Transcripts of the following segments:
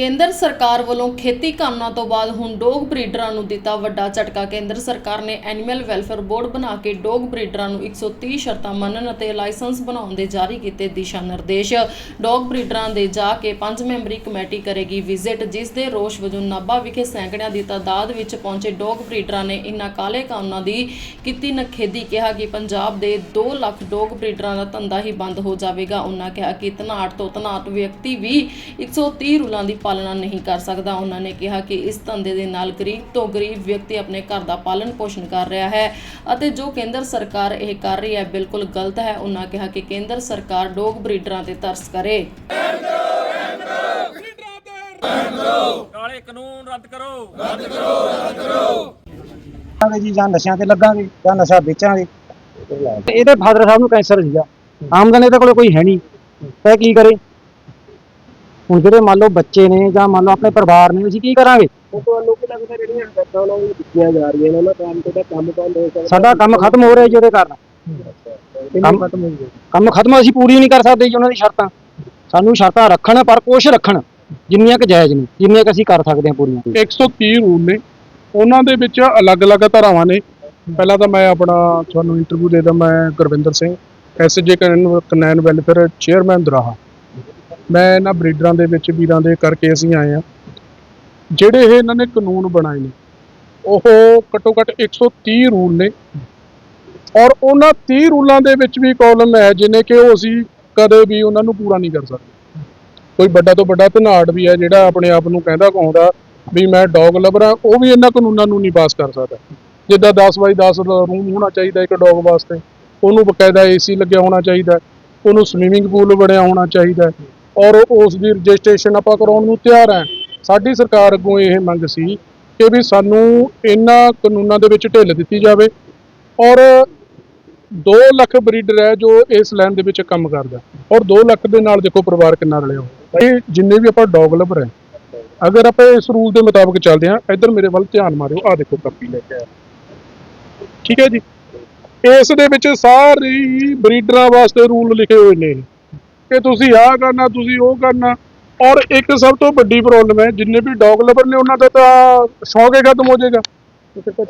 ਕੇਂਦਰ ਸਰਕਾਰ ਵੱਲੋਂ ਖੇਤੀ ਕਾਨੂੰਨਾਂ ਤੋਂ ਬਾਅਦ ਹੁਣ ਡੋਗ ਬਰੀਡਰਾਂ ਨੂੰ ਦਿੱਤਾ ਵੱਡਾ ਝਟਕਾ। ਕੇਂਦਰ ਸਰਕਾਰ ਨੇ ਐਨੀਮਲ ਵੈਲਫੇਅਰ ਬੋਰਡ ਬਣਾ ਕੇ ਡੋਗ ਬਰੀਡਰਾਂ ਨੂੰ 130 ਸ਼ਰਤਾਂ ਮੰਨਣ ਅਤੇ ਲਾਇਸੈਂਸ ਬਣਾਉਣ ਦੇ ਜਾਰੀ ਕੀਤੇ ਦਿਸ਼ਾ ਨਿਰਦੇਸ਼। ਡੋਗ ਬਰੀਡਰਾਂ ਦੇ ਜਾ ਕੇ ਪੰਜ ਮੈਂਬਰੀ ਕਮੇਟੀ ਕਰੇਗੀ ਵਿਜ਼ਿਟ, ਜਿਸ ਦੇ ਰੋਸ਼ ਵਜੋਂ ਨਾਭਾ ਵਿਖੇ ਸੈਂਕੜਿਆਂ ਦੀ ਤਾਦਾਦ ਵਿੱਚ ਪਹੁੰਚੇ ਡੋਗ ਬਰੀਡਰਾਂ ਨੇ ਇਨ੍ਹਾਂ ਕਾਲੇ ਕਾਨੂੰਨਾਂ ਦੀ ਕੀਤੀ ਨਖੇਦੀ, ਕਿਹਾ ਕਿ ਪੰਜਾਬ ਦੇ 2 ਲੱਖ ਡੋਗ ਬਰੀਡਰਾਂ ਦਾ ਧੰਦਾ ਹੀ ਬੰਦ ਹੋ ਜਾਵੇਗਾ। ਉਹਨਾਂ ਕਿਹਾ ਕਿ ਤਨਾਟ ਤੋਂ ਤਨਾਟ ਵਿਅਕਤੀ ਵੀ 130 ਰੂਲਾਂ ਦੀ ਪਾਲਣਾ ਨਹੀਂ ਕਰ ਸਕਦਾ। ਉਹਨਾਂ ਨੇ ਕਿਹਾ ਕਿ ਇਸ ਧੰਦੇ ਦੇ ਨਾਲ ਗਰੀਬ ਤੋਂ ਗਰੀਬ ਵਿਅਕਤੀ ਆਪਣੇ ਘਰ ਦਾ ਪਾਲਣ ਪੋਸ਼ਣ ਕਰ ਰਿਹਾ ਹੈ ਅਤੇ ਜੋ ਕੇਂਦਰ ਸਰਕਾਰ ਇਹ ਕਰ ਰਹੀ ਹੈ ਬਿਲਕੁਲ ਗਲਤ ਹੈ। ਉਹਨਾਂ ਕਿਹਾ ਕਿ ਕੇਂਦਰ ਸਰਕਾਰ ਡੌਗ ਬਰੀਡਰਾਂ ਤੇ ਤਰਸ ਕਰੇ। ਕਾਲੇ ਕਾਨੂੰਨ ਰੱਦ ਕਰੋ। ਕਰਾਂਗੇ ਜੀ ਜਾਂ ਨਸ਼ਿਆਂ ਤੇ ਲੱਗਾਂਗੇ ਜਾਂ ਨਸ਼ਾ ਵੇਚਾਂਗੇ। ਤੇ ਇਹਦੇ ਫਾਦਰ ਸਾਹਿਬ ਨੂੰ ਕੈਂਸਰ ਸੀਗਾ। ਆਮਦਨ ਇਹਦੇ ਕੋਲ ਕੋਈ ਹੈ ਨਹੀਂ। ਤੇ ਕੀ ਕਰੇ? ਹੁਣ ਜਿਹੜੇ ਮੰਨ ਲਓ ਬੱਚੇ ਨੇ ਜਾਂ ਮੰਨ ਲਓ ਆਪਣੇ ਪਰਿਵਾਰ ਨੇ ਅਸੀਂ ਕੀ ਕਰਾਂਗੇ? ਤੁਹਾਨੂੰ ਕੀ ਲੱਗਦਾ ਜਿਹੜੀਆਂ ਹਰਕਤਾਂ ਉਹਨਾਂ ਨੂੰ ਦਿੱਤੀਆਂ ਜਾ ਰਹੀਆਂ ਨੇ ਉਹਨਾਂ ਕੰਮ ਤੇ ਤਾਂ ਕੰਮ ਬੰਦ ਹੋ ਸਕਦਾ। ਸਾਡਾ ਕੰਮ ਖਤਮ ਹੋ ਰਿਹਾ ਜੀ ਉਹਦੇ ਕਾਰਨ। ਕੰਮ ਖਤਮ ਹੋ ਗਿਆ। ਕੰਮ ਖਤਮ ਅਸੀਂ ਪੂਰੀ ਨਹੀਂ ਕਰ ਸਕਦੇ ਜੀ ਉਹਨਾਂ ਦੀ ਸ਼ਰਤਾਂ। ਸਾਨੂੰ ਸ਼ਰਤਾਂ ਰੱਖਣ ਪਰ ਕੁਛ ਰੱਖਣ ਜਿੰਨੀਆਂ ਕਿ ਜਾਇਜ਼ ਨੇ ਜਿੰਨੀਆਂ ਕਿ ਅਸੀਂ ਕਰ ਸਕਦੇ ਹਾਂ ਪੂਰੀਆਂ। 130 ਰੂਲ ਨੇ। ਉਹਨਾਂ ਦੇ ਵਿੱਚ ਅਲੱਗ-ਅਲੱਗ ਧਾਰਾਵਾਂ ਨੇ। ਪਹਿਲਾਂ ਤਾਂ ਮੈਂ ਆਪਣਾ ਤੁਹਾਨੂੰ ਇੰਟਰਵਿਊ ਦੇ ਦਾਂ ਮੈਂ Gurvinder Singh SJ canine welfare chairman Doraha. ਮੈਂ ਇਹਨਾਂ ਬਰੀਡਰਾਂ ਦੇ ਵਿੱਚ ਵੀਰਾਂ ਦੇ ਕਰਕੇ ਅਸੀਂ ਆਏ ਆ ਜਿਹੜੇ ਇਹ ਇਹਨਾਂ ਨੇ ਕਾਨੂੰਨ ਬਣਾਏ ਨੇ, ਉਹ ਘੱਟੋ ਘੱਟ 130 ਰੂਲ ਨੇ। ਔਰ ਉਹਨਾਂ 30 ਰੂਲਾਂ ਦੇ ਵਿੱਚ ਵੀ ਕਾਲਮ ਹੈ, ਜਿਨੇ ਕਿ ਉਹ ਅਸੀਂ ਕਦੇ ਵੀ ਉਹਨਾਂ ਨੂੰ ਪੂਰਾ ਨਹੀਂ ਕਰ ਸਕਦੇ। ਕੋਈ ਵੱਡਾ ਤੋਂ ਵੱਡਾ ਧਨਾੜ ਵੀ ਹੈ, ਜਿਹੜਾ ਆਪਣੇ ਆਪ ਨੂੰ ਕਹਿੰਦਾ ਕਹਾਉਂਦਾ ਵੀ ਮੈਂ ਡੌਗ ਲਵਰ ਆ ਉਹ ਵੀ ਇਹਨਾਂ ਕਾਨੂੰਨਾਂ ਨੂੰ ਨਹੀਂ ਪਾਸ ਕਰ ਸਕਦਾ। ਜਿੱਦਾਂ 10 ਬਾਈ 10 ਰੂਮ ਹੋਣਾ ਚਾਹੀਦਾ ਇੱਕ ਡੌਗ ਵਾਸਤੇ, ਉਹਨੂੰ ਬਕਾਇਦਾ ਏਸੀ ਲੱਗਿਆ ਹੋਣਾ ਚਾਹੀਦਾ, ਉਹਨੂੰ ਸਵੀਮਿੰਗ ਪੂਲ ਬਣਿਆ ਹੋਣਾ ਚਾਹੀਦਾ। ਔਰ ਉਸ ਦੀ ਰਜਿਸਟ੍ਰੇਸ਼ਨ ਆਪਾਂ ਕਰਾਉਣ ਨੂੰ ਤਿਆਰ ਹੈ। ਸਾਡੀ ਸਰਕਾਰ ਅੱਗੋਂ ਇਹ ਮੰਗ ਸੀ ਕਿ ਵੀ ਸਾਨੂੰ ਇਹਨਾਂ ਕਾਨੂੰਨਾਂ ਦੇ ਵਿੱਚ ਢਿੱਲ ਦਿੱਤੀ ਜਾਵੇ ਔਰ 2 ਲੱਖ ਬਰੀਡਰ ਹੈ ਜੋ ਇਸ ਲਾਈਨ ਦੇ ਵਿੱਚ ਕੰਮ ਕਰਦਾ। ਔਰ 2 ਲੱਖ ਦੇ ਨਾਲ ਦੇਖੋ ਪਰਿਵਾਰ ਕਿੰਨਾ ਰਲਿਆ ਹੋਇਆ। ਇਹ ਜਿੰਨੇ ਵੀ ਆਪਾਂ ਡੌਗ ਲਵਰ ਹੈ, ਅਗਰ ਆਪਾਂ ਇਸ ਰੂਲ ਦੇ ਮੁਤਾਬਕ ਚੱਲਦੇ ਹਾਂ, ਇੱਧਰ ਮੇਰੇ ਵੱਲ ਧਿਆਨ ਮਾਰਿਓ, ਆਹ ਦੇਖੋ ਕਾਪੀ ਲੈ ਕੇ ਆਇਆ। ਠੀਕ ਹੈ ਜੀ। ਇਸ ਦੇ ਵਿੱਚ ਸਾਰੇ ਬਰੀਡਰਾਂ ਵਾਸਤੇ ਰੂਲ ਲਿਖੇ ਹੋਏ ਨੇ। ਕਿ ਤੁਸੀਂ ਆਹ ਕਰਨਾ, ਤੁਸੀਂ ਉਹ ਕਰਨਾ। ਔਰ ਇੱਕ ਸਭ ਤੋਂ ਵੱਡੀ ਪ੍ਰੋਬਲਮ ਹੈ, ਜਿੰਨੇ ਵੀ ਡੌਗ ਲਵਰ ਨੇ, ਉਹਨਾਂ ਦਾ ਤਾਂ ਸ਼ੌਕ ਹੀ ਖਤਮ ਹੋ ਜਾਏਗਾ।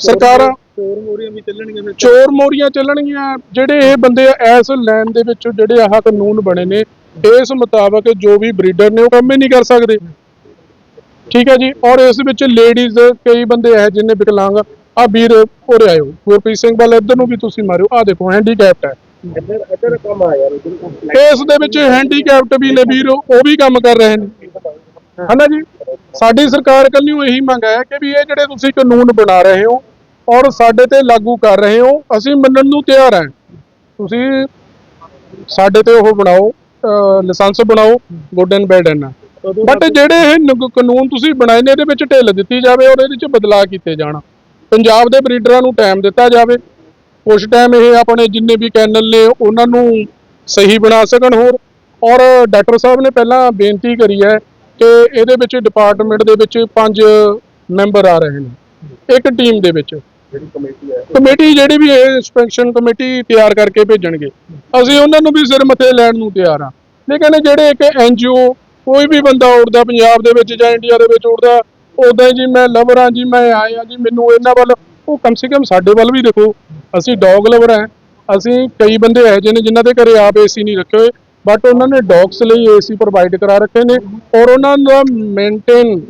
ਸਰਕਾਰਾਂ ਚੋਰ ਮੋਰੀਆਂ ਵੀ ਚੱਲਣਗੀਆਂ ਫਿਰ ਚੋਰ ਮੋਰੀਆਂ ਚੱਲਣਗੀਆਂ ਜਿਹੜੇ ਇਹ ਬੰਦੇ ਐਸ ਲਾਈਨ ਦੇ ਵਿੱਚ ਜਿਹੜੇ ਆਹ ਕਾਨੂੰਨ ਬਣੇ ਨੇ, ਇਸ ਮੁਤਾਬਕ ਜੋ ਵੀ ਬਰੀਡਰ ਨੇ, ਉਹ ਕੰਮ ਹੀ ਨਹੀਂ ਕਰ ਸਕਦੇ। ਠੀਕ ਹੈ ਜੀ? ਔਰ ਇਸ ਵਿੱਚ ਲੇਡੀਜ਼ ਕਈ ਬੰਦੇ ਹੈ ਜਿੰਨੇ ਵਿਕਲਾਂਗ। ਆ ਵੀਰ, ਉਰੇ ਆਇਓ। ਗੁਰਪ੍ਰੀਤ ਸਿੰਘ ਵੱਲ ਇੱਧਰ ਨੂੰ ਵੀ ਤੁਸੀਂ ਮਾਰਿਓ। ਆ ਦੇਖੋ ਹੈਂਡੀਕੈਪਟ ਹੈ। ਇਸ ਦੇ ਵਿੱਚ ਹੈਂਡੀਕੈਪਟ ਵੀ ਨੇ ਵੀਰ, ਉਹ ਵੀ ਕੰਮ ਕਰ ਰਹੇ ਨੇ। ਹਨਾ ਜੀ? ਸਾਡੀ ਸਰਕਾਰ ਕੱਲਿਓ ਇਹੀ ਮੰਗ ਹੈ ਕਿ ਵੀ ਇਹ ਜਿਹੜੇ ਤੁਸੀਂ ਕਾਨੂੰਨ ਬਣਾ ਰਹੇ ਹੋ ਔਰ ਸਾਡੇ ਤੇ ਲਾਗੂ ਕਰ ਰਹੇ ਹੋ, ਅਸੀਂ ਮੰਨਣ ਨੂੰ ਤਿਆਰ ਹਾਂ। ਤੁਸੀਂ ਸਾਡੇ ਤੇ ਉਹ ਬਣਾਓ ਲਾਇਸੈਂਸ ਬਣਾਓ good and bad and but ਜਿਹੜੇ ਇਹ ਕਾਨੂੰਨ ਤੁਸੀਂ ਬਣਾਏ ਨੇ, ਇਹਦੇ ਵਿੱਚ ਢਿੱਲ ਦਿੱਤੀ ਜਾਵੇ ਔਰ ਇਹਦੇ ਵਿੱਚ ਬਦਲਾਅ ਕੀਤੇ ਜਾਣ। ਪੰਜਾਬ ਦੇ ਬਰੀਡਰਾਂ ਨੂੰ ਟਾਈਮ ਦਿੱਤਾ ਜਾਵੇ। ਕੁਝ ਟਾਈਮ ਇਹ ਆਪਣੇ ਜਿੰਨੇ ਵੀ ਕੈਨਲ ਨੇ ਉਹਨਾਂ ਨੂੰ ਸਹੀ ਬਣਾ ਸਕਣ ਹੋਰ। ਔਰ ਡਾਕਟਰ ਸਾਹਿਬ ਨੇ ਪਹਿਲਾਂ ਬੇਨਤੀ ਕਰੀ ਹੈ ਕਿ ਇਹਦੇ ਵਿੱਚ ਡਿਪਾਰਟਮੈਂਟ ਦੇ ਵਿੱਚ ਪੰਜ ਮੈਂਬਰ ਆ ਰਹੇ ਨੇ। ਇੱਕ ਟੀਮ ਦੇ ਵਿੱਚ। ਜਿਹੜੀ ਕਮੇਟੀ ਹੈ ਕਮੇਟੀ ਜਿਹੜੀ ਵੀ ਇਹ ਕਮੇਟੀ ਤਿਆਰ ਕਰਕੇ ਭੇਜਣਗੇ। ਅਸੀਂ ਉਹਨਾਂ ਨੂੰ ਵੀ ਸਿਰ ਮੱਥੇ ਲੈਣ ਨੂੰ ਤਿਆਰ ਆ ਲੇਕਿਨ ਜਿਹੜੇ ਇੱਕ ਐਨਜੀਓ ਕੋਈ ਵੀ ਬੰਦਾ ਉੱਠਦਾ ਪੰਜਾਬ ਦੇ ਵਿੱਚ ਜਾਂ ਇੰਡੀਆ ਦੇ ਵਿੱਚ ਉੱਠਦਾ ਉਦਾਂ ਜੀ ਮੈਂ ਲਵਰ ਜੀ ਮੈਂ ਹਾਂ ਜੀ ਮੈਨੂੰ ਇਹਨਾਂ ਵੱਲ ਉਹ ਕਮ ਸੇ ਕਮ ਸਾਡੇ ਵੱਲ ਵੀ ਦੇਖੋ। ਅਸੀਂ ਡੌਗ ਲਵਰ ਹੈ। ਅਸੀਂ ਕਈ ਬੰਦੇ ਇਹੋ ਜਿਹੇ ਨੇ ਜਿਨ੍ਹਾਂ ਦੇ ਘਰੇ ਆਪ ਏਸੀ ਨਹੀਂ ਰੱਖੇ ਹੋਏ ਬਟ ਉਹਨਾਂ ਨੇ ਡੌਗਸ ਲਈ ਏਸੀ ਪ੍ਰੋਵਾਈਡ ਕਰਾ ਰੱਖੇ ਨੇ ਔਰ ਉਹਨਾਂ ਦਾ ਮੇਨਟੇਨ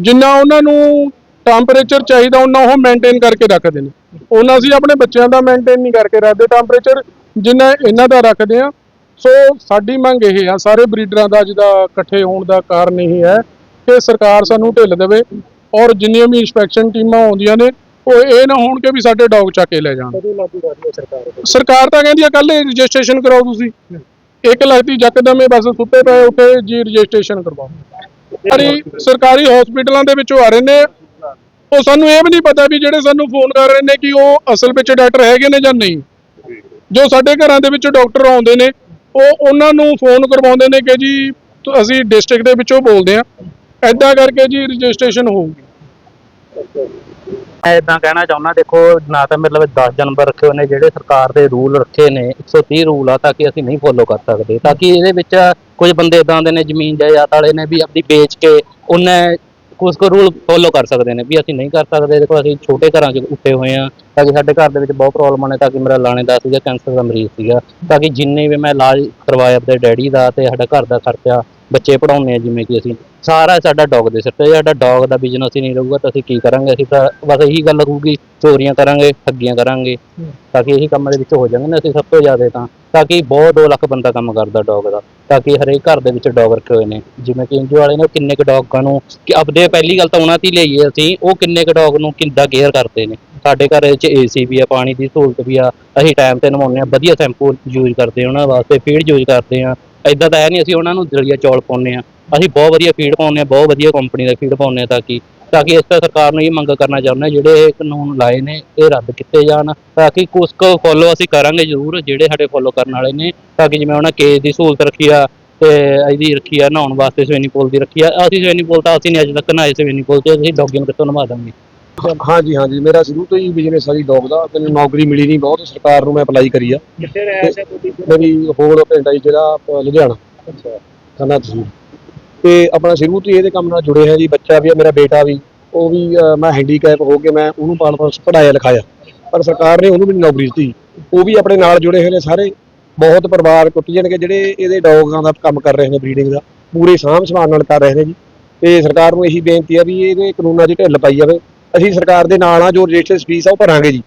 ਜਿੰਨਾ ਉਹਨਾਂ ਨੂੰ ਟੈਂਪਰੇਚਰ ਚਾਹੀਦਾ, ਉਹਨਾਂ ਉਹ ਮੇਨਟੇਨ ਕਰਕੇ ਰੱਖਦੇ ਨੇ। ਉਹਨਾਂ ਅਸੀਂ ਆਪਣੇ ਬੱਚਿਆਂ ਦਾ ਮੇਨਟੇਨ ਨਹੀਂ ਕਰਕੇ ਰੱਖਦੇ। ਟੈਂਪਰੇਚਰ ਜਿੰਨਾ ਇਹਨਾਂ ਦਾ ਰੱਖਦੇ ਆ ਸੋ ਸਾਡੀ ਮੰਗ ਇਹ ਆ, ਸਾਰੇ ਬਰੀਡਰਾਂ ਦਾ ਜਿਹਦਾ ਇਕੱਠੇ ਹੋਣ ਦਾ ਕਾਰਨ ਇਹ ਹੈ ਕਿ ਸਰਕਾਰ ਸਾਨੂੰ ਢਿੱਲ ਦੇਵੇ ਔਰ ਜਿੰਨੀਆਂ ਵੀ ਇਨਸਪੈਕਸ਼ਨ ਟੀਮਾਂ ਆਉਂਦੀਆਂ ਨੇ ਉਹ ਇਹ ਨਾ ਹੋਣ ਕਿ ਵੀ ਸਾਡੇ ਡੌਗ ਚੱਕ ਕੇ ਲੈ ਜਾਣ। ਕਦੋਂ ਲਾਗੂ ਕਰ ਰਹੀ ਹੈ ਸਰਕਾਰ ਸਰਕਾਰ ਤਾਂ ਕਹਿੰਦੀ ਆ ਕੱਲ ਰਜਿਸਟ੍ਰੇਸ਼ਨ ਕਰਾਓ ਤੁਸੀਂ। ਇੱਕ ਲੱਖ ਦੀ ਯਕਦਮ ਇਹ ਬਸ ਸੁੱਤੇ ਪਏ ਉੱਠੇ ਜੀ ਰਜਿਸਟ੍ਰੇਸ਼ਨ ਕਰਵਾਓ। ਸਰਕਾਰੀ ਸਰਕਾਰੀ ਹਸਪੀਟਲਾਂ ਦੇ ਵਿੱਚੋਂ ਆ ਰਹੇ ਨੇ। ਉਹ ਸਾਨੂੰ ਇਹ ਵੀ ਨਹੀਂ ਪਤਾ ਵੀ ਜਿਹੜੇ ਸਾਨੂੰ ਫੋਨ ਕਰ ਰਹੇ ਨੇ ਕਿ ਉਹ ਅਸਲ ਵਿੱਚ ਡਾਕਟਰ ਹੈਗੇ ਨੇ ਜਾਂ ਨਹੀਂ। ਜੋ ਸਾਡੇ ਘਰਾਂ ਦੇ ਵਿੱਚ ਡਾਕਟਰ ਆਉਂਦੇ ਨੇ ਉਹ ਉਹਨਾਂ ਨੂੰ ਫੋਨ ਕਰਵਾਉਂਦੇ ਨੇ ਕਿ ਜੀ ਤ- ਅਸੀਂ ਡਿਸਟ੍ਰਿਕਟ ਦੇ ਵਿੱਚੋਂ ਬੋਲਦੇ ਆ ਐਦਾਂ ਕਰਕੇ ਜੀ ਰਜਿਸਟ੍ਰੇਸ਼ਨ ਹੋਊਗੀ। ਮੈਂ ਇਦਾਂ ਕਹਿਣਾ ਚਾਹੁੰਦਾ, ਦੇਖੋ, ਨਾ ਤਾਂ ਮਤਲਬ 10 ਜਾਨਵਰ ਰੱਖੇ ਹੋਏ ਨੇ, ਜਿਹੜੇ ਸਰਕਾਰ ਦੇ ਰੂਲ ਰੱਖੇ ਨੇ 130 ਰੂਲ ਆ, ਤਾਂ ਕਿ ਅਸੀਂ ਨਹੀਂ ਫੋਲੋ ਕਰ ਸਕਦੇ। ਤਾਂ ਕਿ ਇਹਦੇ ਵਿੱਚ ਕੁਝ ਬੰਦੇ ਇਦਾਂ ਦੇ ਨੇ, ਜ਼ਮੀਨ ਜਾਇਦਾਦ ਵਾਲੇ ਨੇ, ਵੀ ਆਪਣੀ ਵੇਚ ਕੇ ਉਹਨੇ ਕੁਝ ਕੁ ਰੂਲ ਫੋਲੋ ਕਰ ਸਕਦੇ ਨੇ, ਵੀ ਅਸੀਂ ਨਹੀਂ ਕਰ ਸਕਦੇ, ਦੇਖੋ, ਅਸੀਂ ਛੋਟੇ ਘਰਾਂ 'ਚ ਉੱਠੇ ਹੋਏ ਆ ਤਾਂ ਕਿ ਸਾਡੇ ਘਰ ਦੇ ਵਿੱਚ ਬਹੁਤ ਪ੍ਰੋਬਲਮਾਂ ਨੇ, ਤਾਂ ਕਿ ਮੇਰਾ ਲਾਣੇਦਾਰ ਸੀਗਾ ਕੈਂਸਰ ਦਾ ਮਰੀਜ਼ ਸੀਗਾ। ਤਾਂ ਕਿ ਜਿੰਨੇ ਵੀ ਮੈਂ ਇਲਾਜ ਕਰਵਾਇਆ, ਆਪਣੇ ਡੈਡੀ ਦਾ ਤੇ ਸਾਡਾ ਘਰ ਦਾ ਖਰਚਾ ਬੱਚੇ ਪੜਾਉਂਦੇ ਆ ਜਿਵੇਂ ਕਿ ਅਸੀਂ ਸਾਰਾ ਸਾਡਾ ਡੌਗ ਦੇ ਸਿਰ ਤੇ ਜੇ ਸਾਡਾ ਡੌਗ ਦਾ ਬਿਜ਼ਨਸ ਹੀ ਨਹੀਂ ਰਹੂਗਾ ਤਾਂ ਅਸੀਂ ਕੀ ਕਰਾਂਗੇ? ਅਸੀਂ ਤਾਂ ਬਸ ਇਹੀ ਗੱਲ ਰਹੂਗੀ ਚੋਰੀਆਂ ਕਰਾਂਗੇ ਠੱਗੀਆਂ ਕਰਾਂਗੇ। ਤਾਂ ਕਿ ਇਹੀ ਕੰਮ ਦੇ ਵਿੱਚ ਹੋ ਜਾਣਗੇ ਨਾ ਅਸੀਂ ਸਭ ਤੋਂ ਜ਼ਿਆਦਾ ਤਾਂ। ਤਾਂ ਕਿ ਬਹੁਤ 2 ਲੱਖ ਬੰਦਾ ਕੰਮ ਕਰਦਾ ਡੌਗ ਦਾ। ਤਾਂ ਕਿ ਹਰੇਕ ਘਰ ਦੇ ਵਿੱਚ ਡੌਗ ਰੱਖੇ ਹੋਏ ਨੇ। ਜਿਵੇਂ ਕਿ ਇੰਜੂ ਵਾਲੇ ਨੇ ਕਿੰਨੇ ਕੁ ਡੌਗਾਂ ਨੂੰ ਕਿ ਆਪਦੇ ਪਹਿਲੀ ਗੱਲ ਤਾਂ ਉਹਨਾਂ ਤੇ ਹੀ ਲਈਏ ਅਸੀਂ ਉਹ ਕਿੰਨੇ ਕੁ ਡੌਗ ਨੂੰ ਕਿੰਦਾ ਕੇਅਰ ਕਰਦੇ ਨੇ? ਸਾਡੇ ਘਰ ਵਿੱਚ ਏਸੀ ਵੀ ਆ ਪਾਣੀ ਦੀ ਸਹੂਲਤ ਵੀ ਆ। ਅਸੀਂ ਟਾਈਮ ਤੇ ਨਵਾਉਂਦੇ ਆ ਵਧੀਆ ਸ਼ੈਂਪੂ ਯੂਜ਼ ਕਰਦੇ ਉਹਨਾਂ ਵਾਸਤੇ ਫੀਡ ਯੂਜ਼ ਕਰਦੇ ਆ ਇਦਾਂ ਤਾਂ ਹੈ ਨਹੀਂ, ਅਸੀਂ ਉਹਨਾਂ ਨੂੰ ਦਲੀਆ ਚੌਲ ਪਾਉਂਦੇ ਆ ਅਸੀਂ ਬਹੁਤ ਵਧੀਆ ਫੀਡ ਪਾਉਂਦੇ ਆ ਬਹੁਤ ਵਧੀਆ ਕੰਪਨੀ ਦਾ ਫੀਡ ਪਾਉਂਦੇ ਆ ਤਾਂ ਕਿ ਤਾਂ ਕਿ ਇਸ ਤਰ੍ਹਾਂ ਸਰਕਾਰ ਨੂੰ ਇਹ ਮੰਗ ਕਰਨਾ ਚਾਹੁੰਦੇ ਹਾਂ, ਜਿਹੜੇ ਇਹ ਕਾਨੂੰਨ ਲਾਏ ਨੇ, ਇਹ ਰੱਦ ਕੀਤੇ ਜਾਣ। ਤਾਂ ਕਿ ਕੁਝ ਕੁ ਫੋਲੋ ਅਸੀਂ ਕਰਾਂਗੇ ਜ਼ਰੂਰ, ਜਿਹੜੇ ਸਾਡੇ ਫੋਲੋ ਕਰਨ ਵਾਲੇ ਨੇ, ਤਾਂ ਕਿ ਜਿਵੇਂ ਉਹਨਾਂ ਕੇਸ ਦੀ ਸਹੂਲਤ ਰੱਖੀ ਆ, ਤੇ ਇਹਦੀ ਰੱਖੀ ਆ, ਨਹਾਉਣ ਵਾਸਤੇ ਸਵਿਮਿੰਗ ਪੂਲ ਦੀ ਰੱਖੀ ਆ। ਅਸੀਂ ਸਵਿਮਿੰਗ ਪੂਲ ਤਾਂ ਅਸੀਂ ਨਹੀਂ ਅੱਜ ਤੱਕ ਨਹਾਏ ਸਵਿਮਿੰਗ ਪੂਲ 'ਚ, ਅਸੀਂ ਡੌਗਿੰਗ ਕਿੱਥੋਂ ਨਵਾ ਦਾਂਗੇ? ਹਾਂਜੀ ਹਾਂਜੀ। ਮੇਰਾ ਸ਼ੁਰੂ ਤੋਂ ਹੀ ਬਿਜ਼ਨਸ ਆ ਜੀ ਡੌਗ ਦਾ। ਮੈਨੂੰ ਨੌਕਰੀ ਮਿਲੀ ਨਹੀਂ ਬਹੁਤ। ਸਰਕਾਰ ਨੂੰ ਮੈਂ ਅਪਲਾਈ ਕਰੀ ਆ। ਕਿੱਥੇ ਰਹਿ ਸੀ ਤੁਸੀਂ? ਮੇਰੀ ਹੋਰ ਪਿੰਡ ਆ ਜੀ ਜਿਹੜਾ ਅਹ ਲੁਧਿਆਣਾ। ਅੱਛਾ। ਖੰਨਾ ਤਹਿਸੀਲ। ਤੇ ਆਪਣਾ ਸ਼ੁਰੂ ਤੋਂ ਹੀ ਇਹਦੇ ਕੰਮ ਨਾਲ ਜੁੜੇ ਹਾਂ ਜੀ। ਬੱਚਾ ਵੀ ਆ ਮੇਰਾ ਬੇਟਾ ਵੀ। ਉਹ ਵੀ ਅਹ ਮੈਂ ਹੈਂਡੀਕੈਪ ਹੋ ਕੇ ਮੈਂ ਉਹਨੂੰ ਪਾਲ ਪਾਲ ਪੜਾਇਆ ਲਿਖਾਇਆ। ਪਰ ਸਰਕਾਰ ਨੇ ਉਹਨੂੰ ਵੀ ਨੌਕਰੀ ਦਿੱਤੀ। ਉਹ ਵੀ ਆਪਣੇ ਨਾਲ ਜੁੜੇ ਹੋਏ ਨੇ ਸਾਰੇ। ਬਹੁਤ ਪਰਿਵਾਰ ਟੁੱਟ ਜਾਣਗੇ ਜਿਹੜੇ ਇਹਦੇ ਡੌਗਾਂ ਦਾ ਕੰਮ ਕਰ ਰਹੇ ਨੇ ਬਰੀਡਿੰਗ ਦਾ। ਪੂਰੇ ਸਾਂਭ ਸੰਭਾਲ ਨਾਲ ਕਰ ਰਹੇ ਨੇ ਜੀ। ਤੇ ਸਰਕਾਰ ਨੂੰ ਇਹੀ ਬੇਨਤੀ ਆ ਵੀ ਇਹਦੇ ਕਾਨੂੰਨਾਂ 'ਚ ਢਿੱਲ ਪਾਈ ਜਾਵੇ। ਅਸੀਂ ਸਰਕਾਰ ਦੇ ਨਾਲ ਆ, ਜੋ ਰਜਿਸਟਰ ਫੀਸ ਆ, ਉਹ ਭਰਾਂਗੇ ਜੀ।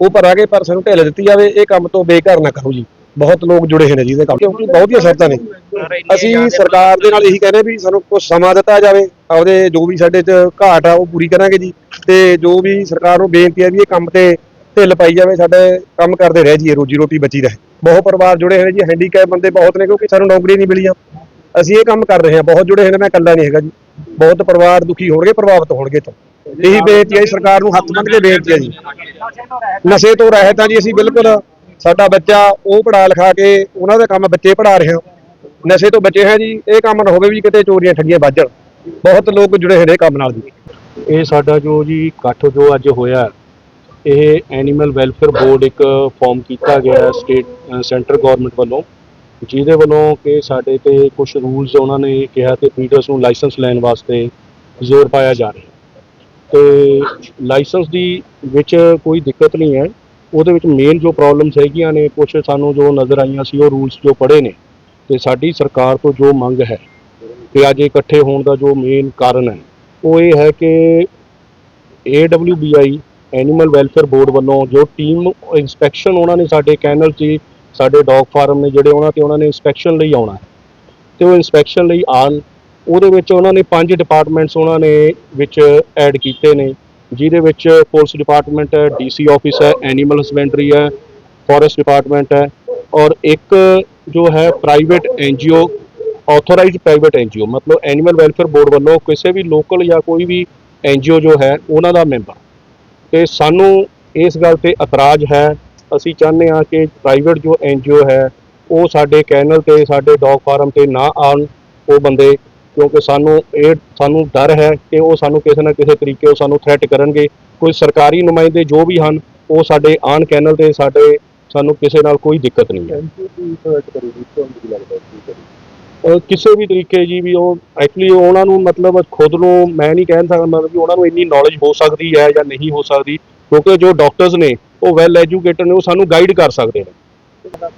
ਉਹ ਭਰਾਂਗੇ, ਪਰ ਸਾਨੂੰ ਢਿੱਲ ਦਿੱਤੀ ਜਾਵੇ, ਇਹ ਕੰਮ ਤੋਂ ਬੇਘਰ ਨਾ ਕਰੋ ਜੀ। ਬਹੁਤ ਲੋਕ ਜੁੜੇ ਹੋਏ ਨੇ ਜੀ ਇਹਦੇ ਕੰਮ। ਕਿਉਂਕਿ ਬਹੁਤੀਆਂ ਸ਼ਰਤਾਂ ਨੇ। ਅਸੀਂ ਸਰਕਾਰ ਦੇ ਨਾਲ ਇਹੀ ਕਹਿੰਦੇ ਵੀ ਸਾਨੂੰ ਕੁਝ ਸਮਾਂ ਦਿੱਤਾ ਜਾਵੇ, ਆਪਦੇ ਜੋ ਵੀ ਸਾਡੇ 'ਚ ਘਾਟ ਆ, ਉਹ ਪੂਰੀ ਕਰਾਂਗੇ ਜੀ। ਤੇ ਜੋ ਵੀ ਸਰਕਾਰ ਨੂੰ ਬੇਨਤੀ ਹੈ ਵੀ ਇਹ ਕੰਮ ਤੇ ਢਿੱਲ ਪਾਈ ਜਾਵੇ, ਸਾਡੇ ਕੰਮ ਕਰਦੇ ਰਹਿ ਜੀ ਰੋਜੀ ਰੋਟੀ ਬਚੀ ਰਹੇ। ਬਹੁਤ ਪਰਿਵਾਰ ਜੁੜੇ ਹੋਏ ਨੇ ਜੀ ਹੈਂਡੀਕੈਪ ਬੰਦੇ ਬਹੁਤ ਨੇ, ਕਿਉਂਕਿ ਸਾਨੂੰ ਨੌਕਰੀ ਨਹੀਂ ਮਿਲੀਆਂ ਅਸੀਂ ਇਹ ਕੰਮ ਕਰ ਰਹੇ ਹਾਂ, ਬਹੁਤ ਜੁੜੇ ਹੋਏ ਨੇ, ਮੈਂ ਇਕੱਲਾ ਨਹੀਂ ਹੈਗਾ ਜੀ। ਬਹੁਤ ਪਰਿਵਾਰ ਦੁਖੀ ਹੋਣਗੇ, ਪ੍ਰਭਾਵਿਤ ਹੋਣਗੇ ਤੋਂ ਇਹੀ ਬੇਨਤੀ ਹੈ ਜੀ, ਸਰਕਾਰ ਨੂੰ ਹੱਥ ਬੰਨ੍ਹ ਕੇ ਬੇਨਤੀ ਹੈ ਜੀ। ਨਸ਼ੇ ਤੋਂ ਰਹਿਤ ਆ ਜੀ ਅਸੀਂ ਬਿਲਕੁਲ। ਸਾਡਾ ਬੱਚਾ ਉਹ ਪੜਾ ਲਿਖਾ ਕੇ ਉਹਨਾਂ ਦਾ ਕੰਮ ਬੱਚੇ ਪੜਾ ਰਹੇ ਹਾਂ। ਨਸ਼ੇ ਤੋਂ ਬਚੇ ਹਾਂ ਜੀ ਇਹ ਕੰਮ ਨਾ ਹੋਵੇ ਵੀ ਕਿਤੇ ਚੋਰੀਆਂ ਠੱਗੀਆਂ ਵੱਜ ਬਹੁਤ ਲੋਕ ਜੁੜੇ ਹੋਏ ਨੇ ਇਹ ਕੰਮ ਨਾਲ ਜੀ। ਇਹ ਸਾਡਾ ਜੋ ਜੀ ਇਕੱਠ ਜੋ ਅੱਜ ਹੋਇਆ ਇਹ ਐਨੀਮਲ ਵੈਲਫੇਅਰ ਬੋਰਡ ਇੱਕ ਫਾਰਮ ਕੀਤਾ ਗਿਆ ਸਟੇਟ ਸੈਂਟਰ ਗਵਰਨਮੈਂਟ ਵੱਲੋਂ ਜਿਹਦੇ ਵੱਲੋਂ ਕਿ ਸਾਡੇ ਤੇ ਕੁਝ ਰੂਲਸ ਉਹਨਾਂ ਨੇ ਕਿਹਾ ਤੇ ਬਰੀਡਰਸ ਨੂੰ ਲਾਇਸੈਂਸ ਲੈਣ ਵਾਸਤੇ ਜ਼ੋਰ ਪਾਇਆ ਜਾ ਰਿਹਾ। ਤੇ ਲਾਇਸੈਂਸ ਦੀ ਵਿੱਚ ਕੋਈ ਦਿੱਕਤ ਨਹੀਂ ਹੈ। ਉਹਦੇ ਵਿੱਚ ਮੇਨ ਜੋ ਪ੍ਰੋਬਲਮਸ ਹੈਗੀਆਂ ਨੇ ਕੁਝ ਸਾਨੂੰ ਜੋ ਨਜ਼ਰ ਆਈਆਂ ਸੀ, ਉਹ ਰੂਲਸ ਜੋ ਪੜ੍ਹੇ ਨੇ, ਤੇ ਸਾਡੀ ਸਰਕਾਰ ਤੋਂ ਜੋ ਮੰਗ ਹੈ ਕਿ ਅੱਜ ਇਕੱਠੇ ਹੋਣ ਦਾ ਜੋ ਮੇਨ ਕਾਰਨ ਹੈ, ਉਹ ਇਹ ਹੈ ਕਿ AWBI ਐਨੀਮਲ ਵੈਲਫੇਅਰ ਬੋਰਡ ਵੱਲੋਂ ਜੋ ਟੀਮ ਇਨਸਪੈਕਸ਼ਨ ਉਹਨਾਂ ਨੇ ਸਾਡੇ ਕੈਨਲ 'ਚ, ਸਾਡੇ ਡੌਗ ਫਾਰਮ ਨੇ ਜਿਹੜੇ ਉਹਨਾਂ ਤੇ ਉਹਨਾਂ ਨੇ ਇਨਸਪੈਕਸ਼ਨ ਲਈ ਆਉਣਾ ਹੈ, ਤੇ ਉਹ ਇਨਸਪੈਕਸ਼ਨ ਲਈ ਆਣ ਉਹਦੇ ਵਿੱਚ ਉਹਨਾਂ ਨੇ ਪੰਜ ਡਿਪਾਰਟਮੈਂਟਸ ਉਹਨਾਂ ਨੇ ਵਿੱਚ ਐਡ ਕੀਤੇ ਨੇ, ਜਿਹਦੇ ਵਿੱਚ ਪੁਲਿਸ ਡਿਪਾਰਟਮੈਂਟ ਹੈ ਡੀਸੀ ਆਫਿਸ ਹੈ ਐਨੀਮਲ ਹਸਬੈਂਡਰੀ ਹੈ ਫੋਰੈਸਟ ਡਿਪਾਰਟਮੈਂਟ ਹੈ ਔਰ ਇੱਕ ਜੋ ਹੈ private NGO authorised private NGO ਮਤਲਬ ਐਨੀਮਲ ਵੈਲਫੇਅਰ ਬੋਰਡ ਵੱਲੋਂ ਕਿਸੇ ਵੀ ਲੋਕਲ ਜਾਂ ਕੋਈ ਵੀ ਐਨਜੀਓ ਜੋ ਹੈ ਉਹਨਾਂ ਦਾ ਮੈਂਬਰ ਤੇ ਸਾਨੂੰ ਇਸ ਗੱਲ ਤੇ ਇਤਰਾਜ਼ ਹੈ, ਅਸੀਂ ਚਾਹੁੰਦੇ ਹਾਂ ਕਿ ਪ੍ਰਾਈਵੇਟ ਜੋ ਐਨਜੀਓ ਹੈ, ਉਹ ਸਾਡੇ ਕੈਨਲ ਤੇ, ਸਾਡੇ ਡੌਗ ਫਾਰਮ ਤੇ ਨਾ ਆਉਣ, ਉਹ ਬੰਦੇ ਕਿਉਂਕਿ ਸਾਨੂੰ ਇਹ ਸਾਨੂੰ ਡਰ ਹੈ ਕਿ ਉਹ ਸਾਨੂੰ ਕਿਸੇ ਨਾ ਕਿਸੇ ਤਰੀਕੇ ਉਹ ਸਾਨੂੰ ਥ੍ਰੈਟ ਕਰਨਗੇ। ਕੋਈ ਸਰਕਾਰੀ ਨੁਮਾਇੰਦੇ ਜੋ ਵੀ ਹਨ ਉਹ ਸਾਡੇ ਆਨ ਕੈਨਲ ਤੇ ਸਾਡੇ ਸਾਨੂੰ ਕਿਸੇ ਨਾਲ ਕੋਈ ਦਿੱਕਤ ਨਹੀਂ ਹੈ। ਕਿਸੇ ਵੀ ਤਰੀਕੇ ਜੀ ਵੀ ਉਹ ਐਕਚੁਅਲੀ ਉਹਨਾਂ ਨੂੰ ਮਤਲਬ ਖੁਦ ਨੂੰ ਮੈਂ ਨਹੀਂ ਕਹਿ ਸਕਦਾ ਮਤਲਬ ਕਿ ਉਹਨਾਂ ਨੂੰ ਇੰਨੀ ਨੌਲੇਜ ਹੋ ਸਕਦੀ ਹੈ ਜਾਂ ਨਹੀਂ ਹੋ ਸਕਦੀ ਕਿਉਂਕਿ ਜੋ ਡਾਕਟਰਸ ਨੇ ਉਹ ਵੈਲ ਐਜੂਕੇਟਡ ਨੇ ਉਹ ਸਾਨੂੰ ਗਾਈਡ ਕਰ ਸਕਦੇ ਨੇ।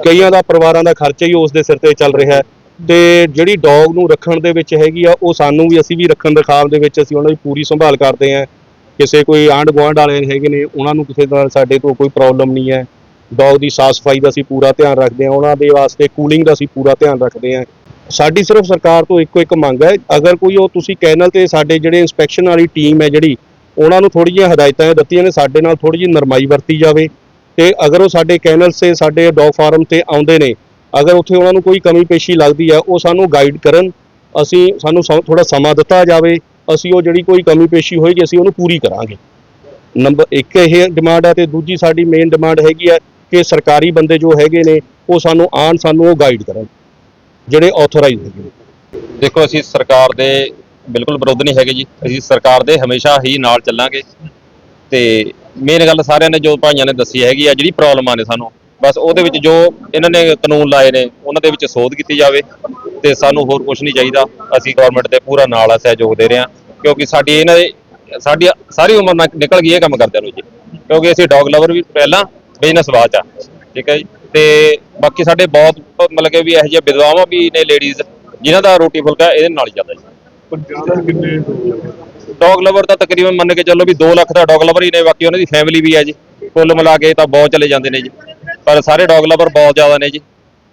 ਕਈਆਂ ਦਾ ਪਰਿਵਾਰਾਂ ਦਾ ਖਰਚਾ ਹੀ ਉਸ ਦੇ ਸਿਰ ਤੇ ਚੱਲ ਰਿਹਾ ਹੈ। ਤੇ ਜਿਹੜੀ ਡੌਗ ਨੂੰ ਰੱਖਣ ਦੇ ਵਿੱਚ ਹੈਗੀ ਆ, ਉਹ ਸਾਨੂੰ ਵੀ ਅਸੀਂ ਵੀ ਰੱਖਣ ਦੇ ਖਾਬ ਦੇ ਵਿੱਚ ਅਸੀਂ ਉਹਨਾਂ ਦੀ ਪੂਰੀ ਸੰਭਾਲ ਕਰਦੇ ਹਾਂ ਕਿਸੇ ਕੋਈ ਆਂਢ ਗੁਆਂਢ ਵਾਲੇ ਹੈਗੇ ਨੇ, ਉਹਨਾਂ ਨੂੰ ਕਿਸੇ ਨਾਲ ਸਾਡੇ ਤੋਂ ਕੋਈ ਪ੍ਰੋਬਲਮ ਨਹੀਂ ਹੈ। ਡੌਗ ਦੀ ਸਾਫ਼ ਸਫ਼ਾਈ ਦਾ ਅਸੀਂ ਪੂਰਾ ਧਿਆਨ ਰੱਖਦੇ ਹਾਂ ਉਹਨਾਂ ਦੇ ਵਾਸਤੇ ਕੂਲਿੰਗ ਦਾ ਅਸੀਂ ਪੂਰਾ ਧਿਆਨ ਰੱਖਦੇ ਹਾਂ ਸਾਡੀ ਸਿਰਫ ਸਰਕਾਰ ਤੋਂ ਇੱਕੋ ਇੱਕ ਮੰਗ ਹੈ, ਅਗਰ ਕੋਈ ਉਹ ਤੁਸੀਂ ਕੈਨਲ ਤੇ ਸਾਡੇ ਜਿਹੜੇ ਇਨਸਪੈਕਸ਼ਨ ਵਾਲੀ ਟੀਮ ਹੈ ਜਿਹੜੀ, ਉਹਨਾਂ ਨੂੰ ਥੋੜੀ ਜਿਹੀਆਂ ਹਦਾਇਤਾਂ ਦਿੱਤੀਆਂ ਨੇ, ਸਾਡੇ ਨਾਲ ਥੋੜੀ ਜਿਹੀ ਨਰਮਾਈ ਵਰਤੀ ਜਾਵੇ। ਤੇ ਅਗਰ ਉਹ ਸਾਡੇ ਕੈਨਲ ਤੇ, ਸਾਡੇ ਡੌਗ ਫਾਰਮ ਤੇ ਆਉਂਦੇ ਨੇ ਅਗਰ ਉੱਥੇ ਉਹਨਾਂ ਨੂੰ ਕੋਈ ਕਮੀ ਪੇਸ਼ੀ ਲੱਗਦੀ ਆ ਉਹ ਸਾਨੂੰ ਗਾਈਡ ਕਰਨ, ਅਸੀਂ ਸਾਨੂੰ ਥੋੜਾ ਸਮਾਂ ਦਿੱਤਾ ਜਾਵੇ, ਅਸੀਂ ਉਹ ਜਿਹੜੀ ਕੋਈ ਕਮੀ ਪੇਸ਼ੀ ਹੋਏਗੀ, ਅਸੀਂ ਉਹਨੂੰ ਪੂਰੀ ਕਰਾਂਗੇ। ਨੰਬਰ ਇੱਕ ਇਹ ਡਿਮਾਂਡ ਹੈ ਤੇ ਦੂਜੀ ਸਾਡੀ ਮੇਨ ਡਿਮਾਂਡ ਹੈਗੀ ਹੈ ਕਿ ਸਰਕਾਰੀ ਬੰਦੇ ਜੋ ਹੈਗੇ ਨੇ, ਉਹ ਸਾਨੂੰ ਆਣ ਸਾਨੂੰ ਉਹ ਗਾਈਡ ਕਰਨ, ਜਿਹੜੇ ਆਥੋਰਾਈਜ਼ ਹੈਗੇ ਨੇ। ਦੇਖੋ, ਅਸੀਂ ਸਰਕਾਰ ਦੇ ਬਿਲਕੁਲ ਵਿਰੋਧ ਨਹੀਂ ਹੈਗੇ ਜੀ। ਅਸੀਂ ਸਰਕਾਰ ਦੇ ਹਮੇਸ਼ਾ ਹੀ ਨਾਲ ਚੱਲਾਂਗੇ। ਤੇ ਮੇਨ ਗੱਲ ਸਾਰਿਆਂ ਨੇ ਜੋ ਭਾਈਆਂ ਨੇ ਦੱਸੀ ਹੈਗੀ ਆ, ਜਿਹੜੀ ਪ੍ਰੋਬਲਮਾਂ ਨੇ ਸਾਨੂੰ ਬਸ ਉਹਦੇ ਵਿੱਚ ਜੋ ਇਹਨਾਂ ਨੇ ਕਾਨੂੰਨ ਲਾਏ ਨੇ ਉਹਨਾਂ ਦੇ ਵਿੱਚ ਸੋਧ ਕੀਤੀ ਜਾਵੇ ਤੇ ਸਾਨੂੰ ਹੋਰ ਕੁਝ ਨਹੀਂ ਚਾਹੀਦਾ। ਅਸੀਂ ਗਵਰਨਮੈਂਟ ਦੇ ਪੂਰਾ ਨਾਲ ਆ ਸਹਿਯੋਗ ਦੇ ਰਹੇ ਹਾਂ। ਕਿਉਂਕਿ ਸਾਡੀ ਇਹਨਾਂ ਦੇ ਸਾਡੀ ਸਾਰੀ ਉਮਰ ਨਾ- ਨਿਕਲ ਗਈ ਇਹ ਕੰਮ ਕਰਦਿਆਂ ਨੂੰ ਜੀ। ਕਿਉਂਕਿ ਅਸੀਂ ਡੌਗ ਲਵਰ ਵੀ ਪਹਿਲਾਂ ਬਿਜ਼ਨਸ ਬਾਅਦ ਚ ਆ ਠੀਕ ਹੈ ਜੀ। ਤੇ ਬਾਕੀ ਸਾਡੇ ਬਹੁਤ ਮਤਲਬ ਕਿ ਵੀ ਇਹੋ ਜਿਹੇ ਵਿਧਵਾਵਾਂ ਵੀ ਨੇ ਲੇਡੀਜ਼ ਜਿਨ੍ਹਾਂ ਦਾ ਰੋਟੀ ਫੁਲਕਾ ਇਹਦੇ ਨਾਲ ਹੀ ਚੱਲਦਾ ਜੀ। ਡੌਗ ਲਵਰ ਤਾਂ ਤਕਰੀਬਨ ਮੰਨ ਕੇ ਚੱਲੋ ਵੀ 2 ਲੱਖ ਦਾ ਡੌਗ ਲਵਰ ਹੀ ਨੇ ਬਾਕੀ ਉਹਨਾਂ ਦੀ ਫੈਮਿਲੀ ਵੀ ਹੈ ਜੀ। ਕੁੱਲ ਮਿਲਾ ਕੇ ਤਾਂ ਬਹੁਤ ਚਲੇ ਜਾਂਦੇ ਨੇ ਜੀ। ਪਰ ਸਾਰੇ ਡੌਗ ਲਵਰ ਬਹੁਤ ਜ਼ਿਆਦਾ ਨੇ ਜੀ।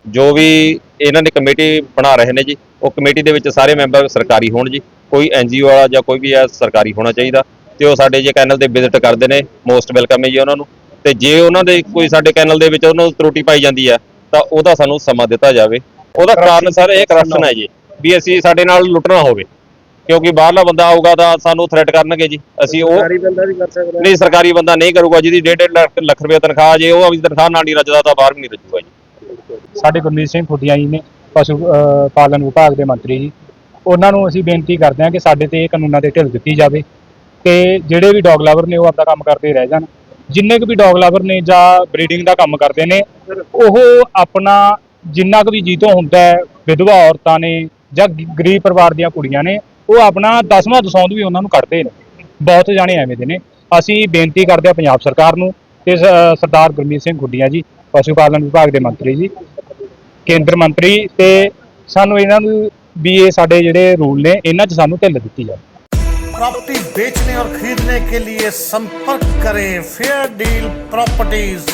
ਜੋ ਵੀ ਇਹਨਾਂ ਨੇ ਕਮੇਟੀ ਬਣਾ ਰਹੇ ਨੇ ਜੀ, ਉਹ ਕਮੇਟੀ ਦੇ ਵਿੱਚ ਸਾਰੇ ਮੈਂਬਰ ਸਰਕਾਰੀ ਹੋਣ ਜੀ। ਕੋਈ ਐਨਜੀਓ ਵਾਲਾ ਜਾਂ ਕੋਈ ਵੀ ਹੈ ਸਰਕਾਰੀ ਹੋਣਾ ਚਾਹੀਦਾ। ਤੇ ਉਹ ਸਾਡੇ ਜੇ ਚੈਨਲ ਤੇ ਵਿਜ਼ਿਟ ਕਰਦੇ ਨੇ, ਮੋਸਟ ਵੈਲਕਮ ਹੈ ਜੀ ਉਹਨਾਂ ਨੂੰ। ਤੇ ਜੇ ਉਹਨਾਂ ਦੇ ਕੋਈ ਸਾਡੇ ਚੈਨਲ ਦੇ ਵਿੱਚ ਉਹਨਾਂ ਨੂੰ ਤਰੁੱਟੀ ਪਾਈ ਜਾਂਦੀ ਹੈ, ਤਾਂ ਉਹਦਾ ਸਾਨੂੰ ਸਮਾਂ ਦਿੱਤਾ ਜਾਵੇ। ਉਹਦਾ ਕਾਰਨ ਸਰ ਇਹ ਕਰਪਸ਼ਨ ਹੈ ਜੀ, ਵੀ ਅਸੀਂ ਸਾਡੇ ਨਾਲ ਲੁੱਟਣਾ ਹੋਵੇ। ਕਿਉਂਕਿ ਬਾਹਰਲਾ ਬੰਦਾ ਆਊਗਾ ਤਾਂ ਸਾਨੂੰ ਥ੍ਰੈਟ ਕਰਨਗੇ ਜੀ। ਅਸੀਂ ਉਹ ਬੰਦਾ ਵੀ ਕਰ ਸਕਦਾ। ਨਹੀਂ ਸਰਕਾਰੀ ਬੰਦਾ ਨਹੀਂ ਕਰੂਗਾ ਜਿਹਦੀ ਡੇਢ ਡੇਢ ਲੱਖ ਲੱਖ ਰੁਪਏ ਤਨਖਾਹ ਜੇ ਉਹ ਆਪਣੀ ਤਨਖਾਹ ਨਾਲ ਨਹੀਂ ਰੱਜਦਾ ਤਾਂ ਬਾਹਰ ਵੀ ਨਹੀਂ ਰੱਜੂਗਾ ਜੀ। ਸਾਡੇ ਗੁਰਮੀਤ ਸਿੰਘ ਖੁੱਡੀਆਂ ਜੀ ਨੇ ਪਸ਼ੂ ਪਾਲਣ ਵਿਭਾਗ ਦੇ ਮੰਤਰੀ ਜੀ। ਉਹਨਾਂ ਨੂੰ ਅਸੀਂ ਬੇਨਤੀ ਕਰਦੇ ਹਾਂ ਕਿ ਸਾਡੇ ਤੇ ਇਹ ਕਾਨੂੰਨਾਂ ਤੇ ਢਿੱਲ ਦਿੱਤੀ ਜਾਵੇ ਕਿ ਜਿਹੜੇ ਵੀ ਡੌਗ ਲਵਰ ਨੇ ਉਹ ਆਪਦਾ ਕੰਮ ਕਰਦੇ ਰਹਿ ਜਾਣ। ਜਿੰਨੇ ਕੁ ਵੀ ਡੌਗ ਲਵਰ ਨੇ ਜਾਂ ਬਰੀਡਿੰਗ ਦਾ ਕੰਮ ਕਰਦੇ ਨੇ ਉਹ ਆਪਣਾ ਜਿੰਨਾ ਕੁ ਵੀ ਜੀਤੋਂ ਹੁੰਦਾ ਹੈ ਵਿਧਵਾ ਔਰਤਾਂ ਨੇ ਜਾਂ ਗਰੀਬ ਪਰਿਵਾਰ ਦੀਆਂ ਕੁੜੀਆਂ ਨੇ ਉਹ ਆਪਣਾ ਦਸਵਾਂ ਦਸੌਂਦ ਵੀ ਉਹਨਾਂ ਨੂੰ ਕੱਢਦੇ ਨੇ ਬਹੁਤ ਜਾਣੇ ਐਵੇਂ ਦੇ ਨੇ ਅਸੀਂ ਬੇਨਤੀ ਕਰਦੇ ਹਾਂ ਪੰਜਾਬ ਸਰਕਾਰ ਨੂੰ ਤੇ ਸ- ਸਰਦਾਰ ਗੁਰਮੀਤ ਸਿੰਘ ਗੁੱਡੀਆਂ ਜੀ ਪਸ਼ੂ ਪਾਲਣ ਵਿਭਾਗ ਦੇ ਮੰਤਰੀ ਜੀ ਕੇਂਦਰ ਮੰਤਰੀ ਤੇ ਸਾਨੂੰ ਇਹਨਾਂ ਨੂੰ ਵੀ ਇਹ ਸਾਡੇ ਜਿਹੜੇ ਰੂਲ ਨੇ ਇਹਨਾਂ 'ਚ ਸਾਨੂੰ ਢਿੱਲ ਦਿੱਤੀ ਜਾਵੇ प्रॉपर्टी बेचने और खरीदने के लिए संपर्क करें फेयर डील प्रॉपर्टीज